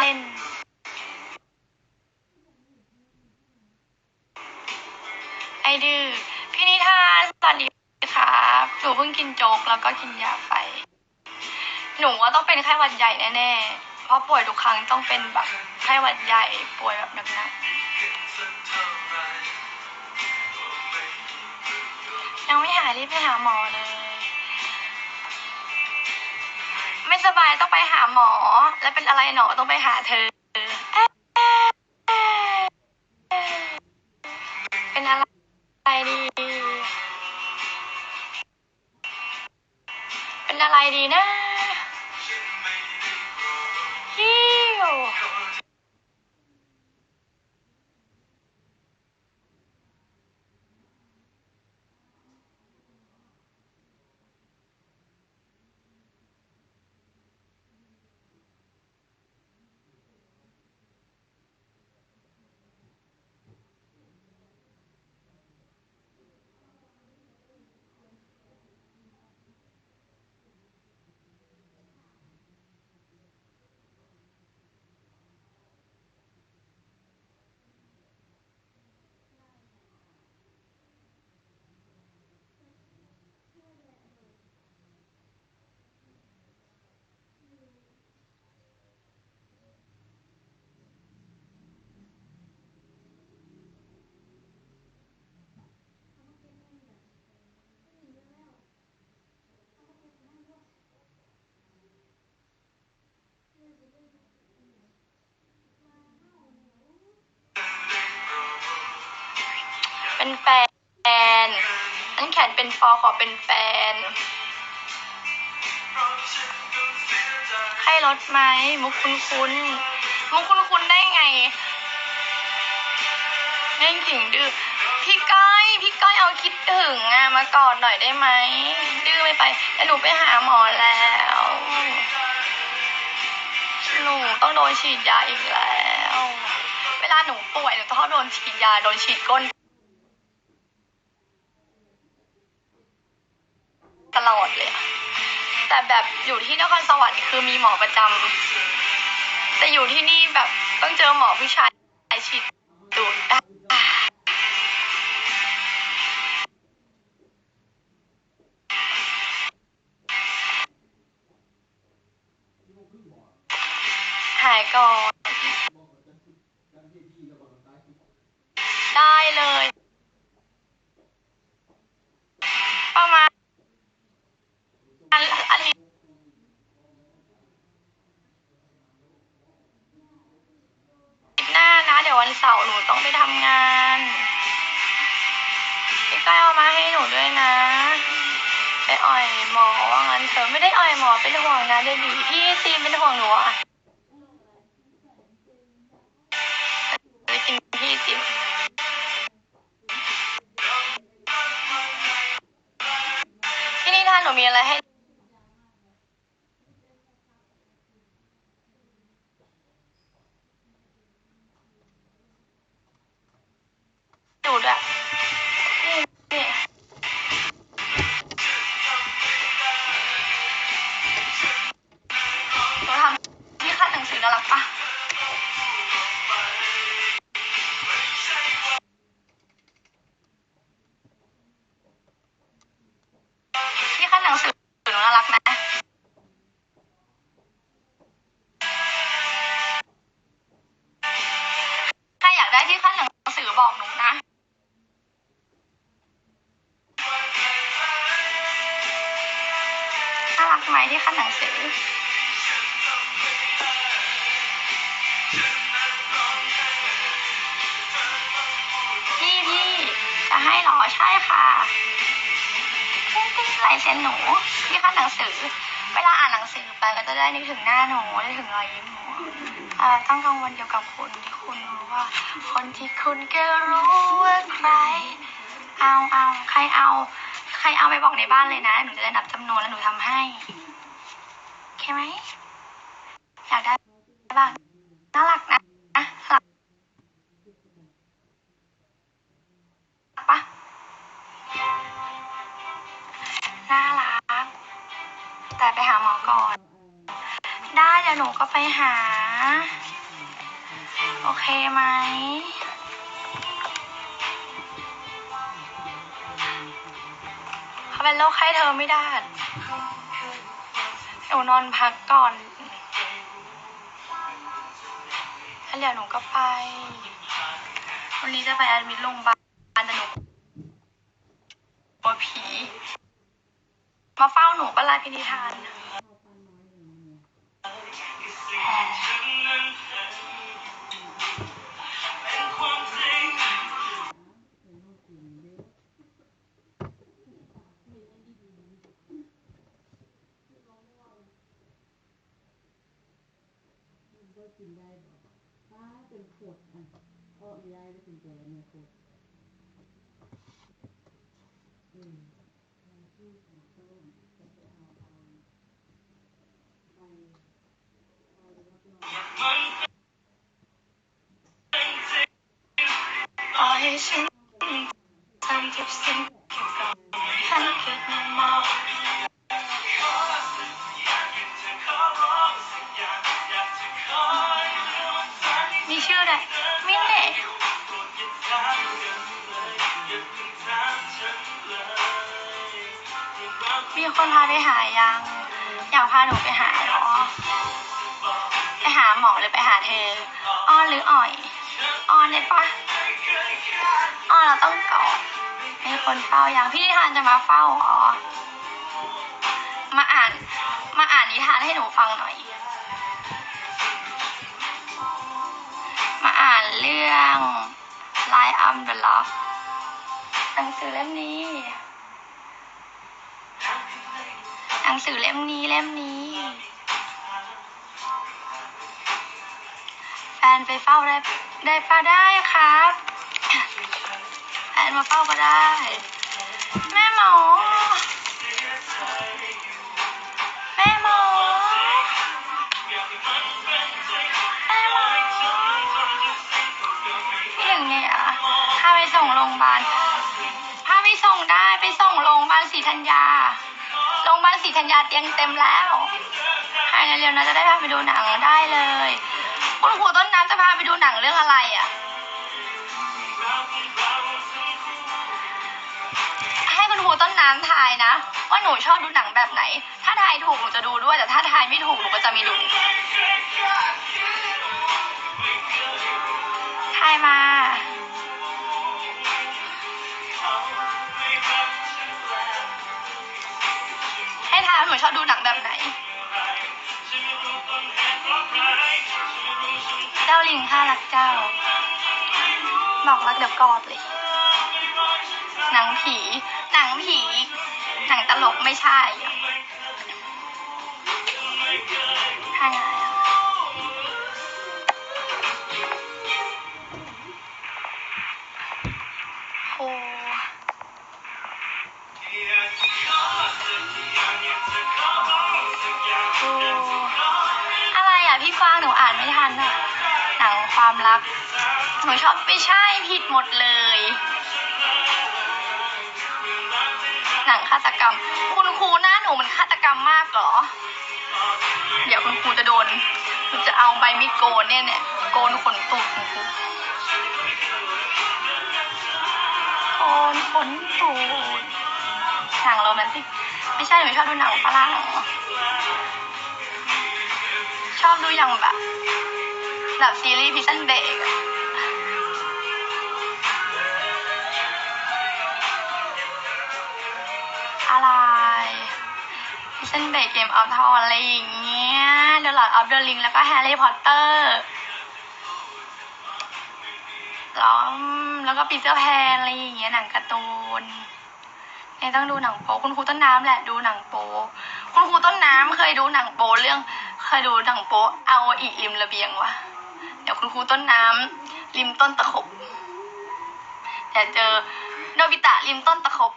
เล่นไอดื้อพี่นิทานสวัสดีครับหนูเพิ่งกินโจ๊กแล้วก็กินยาไป หนูว่าต้องเป็นไข้หวัดใหญ่แน่ๆ เพราะป่วยทุกครั้งต้องเป็นแบบไข้หวัดใหญ่ป่วยแบบหนักๆยังไม่หายรีบไปหาหมอเลย ไม่สบายต้องไปหาหมอ แล้วเป็นอะไรหนอต้องไปหาเธอ เป็นอะไรดี เป็นอะไรดีนะ นั่นแขนเป็นฟอขอเป็นแฟน ให้รถไหมมุกคุ้นคุ้นมุกคุ้นคุ้นได้ไงเล่นถึงดื้อพี่ก้อยพี่ก้อยเอาคิดถึงอะมากอดหน่อยได้ไหมดื้อไม่ไปแต่หนูไปหาหมอแล้วหนูต้องโดนฉีดยาอีกแล้ว เวลาหนูป่วยหนูต้องโดนฉีดยาโดนฉีดก้น แต่แบบอยู่ที่นครสวรรค์คือมีหมอประจำแต่อยู่ที่นี่แบบต้องเจอหมอผู้ชายฉีดดูดหายก่อน ได้เลย ประมาณอาทิตย์หน้านะ เสาร์หนูต้องไปทำงานพี่ก้อยเอามาให้หนูด้วยนะ ไปอ่อยหมอว่างั้นเถอะไม่ได้อ่อยหมอเป็นห่วงนะเบบีพี่ซีเป็นห่วงหนูอะพี่จิมที่นี่ท่านหนูมีอะไรให้ ให้เหรอใช่ค่ะลายเซ็นหนูที่ขั้นหนังสือ เวลาอ่านหนังสือไปก็จะได้นึกถึงหน้าหนูได้ถึงรอยยิ้มหนูต้องกังวลเกี่ยวกับคุณที่คุณรู้ว่า คนที่คุณก็รู้ว่าใคร เอาเอาใครเอา ใครเอาไปบอกในบ้านเลยนะ หนูจะได้นับจำนวนแล้วหนูทำให้โอเคไหมอยากได้บ้างน่ารักนะ แต่ไปหาหมอก่อน ได้เดี๋ยวหนูก็ไปหา โอเคไหมเขาเป็นโรคไข้เธอไม่ได้หนูนอนพักก่อนแล้วเดี๋ยวหนูก็ไป วันนี้จะไปแอดมิดโรงพยาบาลแต่หนูกลัวผี มา เฝ้ายพินิทานก็กินได้บอกถ้าเป็นขวดอะก็ไม่ได้ไม่กินแต่เนี่ยขวดอืมที่ของต้ม ขอให้ฉันทำทุกสิ่งเกี่ยวกับฉันเกิดมามองมีชื่ออะไรมินเน่มีคนพาไปหายัง อยากพาหนูไปหาหรอ ไปหาหมอหรือไปหาเธอ อ้อนหรืออ่อย อ้อนได้ปะอ้อนเราต้องกอดมีคนเฝ้ายังพี่นิทานจะมาเฝ้าหรอมาอ่าน มาอ่านนิทานให้หนูฟังหน่อย มาอ่านเรื่อง Lie I'm the Love หนังสือเล่มนี้ นังสือเล่มนี้เล่มนี้ แฟนไปเฝ้าได้ได้ปะได้ครับแฟนมาเฝ้าก็ได้ แม่หมอ แม่หมอ แม่หมอพี่ถึงเนี่ยอะพาไปส่งโรงพยาบาลพาไปส่งได้ไปส่งโรงพยาบาลศรีธัญญา โรงพยาบาลศรีธัญญาเตียงเต็มแล้วให้เร็วๆนะจะได้พาไปดูหนังได้เลย คุณครูต้นน้ำจะพาไปดูหนังเรื่องอะไรอะ ให้คุณครูต้นน้ำทายนะ ว่าหนูชอบดูหนังแบบไหน ถ้าทายถูกหนูจะดูด้วยแต่ถ้าทายไม่ถูกหนูก็จะไม่ดูทายมาาหนูชอบดูหนังแบบไหน เจ้าลิงห้ารักเจ้า บอกรักเดี๋ยวกอดเลย หนังผี หนังผี หนังตลกไม่ใช่อะใช่ไงอ พี่ฟางหนูอ่านไม่ทันอะหนังความรัก หนูชอบไม่ใช่ผิดหมดเลย หนังฆาตกรรม คุณครูหน้าหนูมันฆาตกรรมมากเหรอ เดี๋ยวคุณครูจะโดนหนูจะเอาใบมีดโกนเนี่ยเนี่ยโกนขนตูดคุณครูโกนขนตูดหนังโรแมนติก ไม่ใช่หนูชอบดูหนังฝรั่ง ชอบดูอย่างแบบแบบซีรีส์พิซซันเบกอะไรพิซซันเบกเกมออฟทอนอะไรอย่างเงี้ยเดอะหลอดออฟเดอะลิงแล้วก็แฮร์รี่พอตเตอร์ล้อมแล้วก็ปีเตอร์แพนอะไรอย่างเงี้ยหนังการ์ตูนเนี่ยต้องดูหนังโป๊คุณครูต้นน้ำแหละดูหนังโป๊ คุณครูต้นน้ำเคยดูหนังโป๊เรื่อง เคยดูหนังโป๊เอาอีริมระเบียงวะเดี๋ยวคุณครูต้นน้ำริมต้นตะขบเดี๋ยวเจอโนบิตะริมต้นตะขบ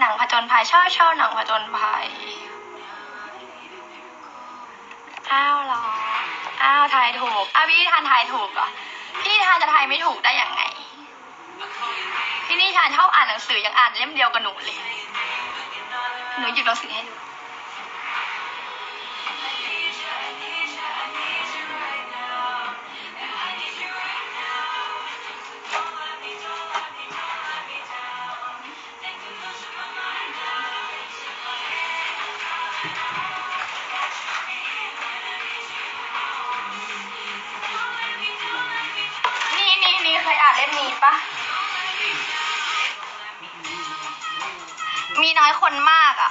หนังผจญภัยชอบชอบหนังผจญภัยอ้าวหรออ้าวทายถูกอ้าวพี่ทานทายถูกเหรอพี่ทานจะทายไม่ถูกได้ยังไงพี่นิทานชอบอ่านหนังสือยังอ่านเล่มเดียวกับหนูเลย หนูหยิบหนังสือให้ดูนี่นี่นี่เคยอ่านเล่มนี้ปะายคนมากอะ